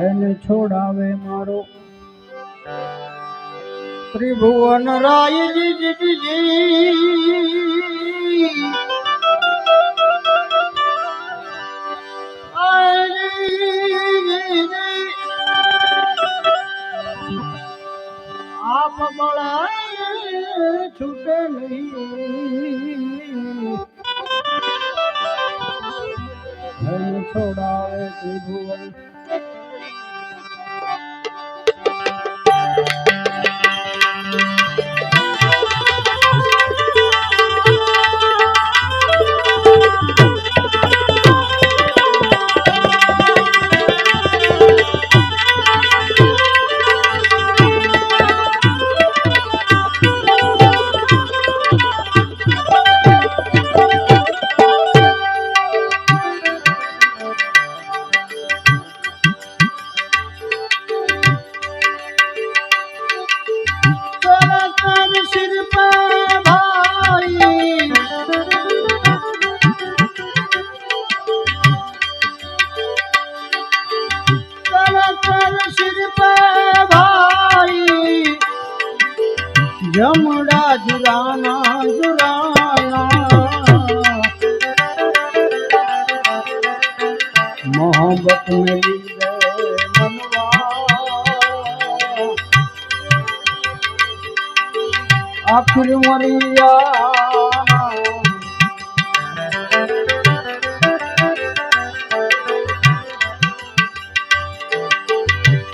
એને છોડાવે મારો. ત્રિભુવન રાયજી આપ બળાય છૂટે નહીં. છોડાવે ત્રિભુવન. સિર પે ભાઈ જમડા જુરાના જુરાના મોહબ્બત મેલી મરિયા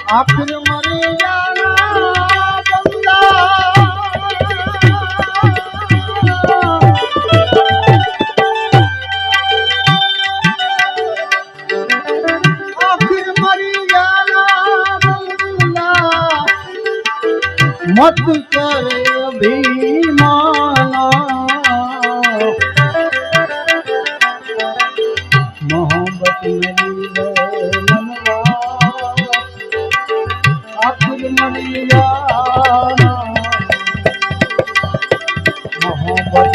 આખર મરિયા આખર મરિયા મત કરે અભિમાના. આખિર મરિયા મોહબ્બત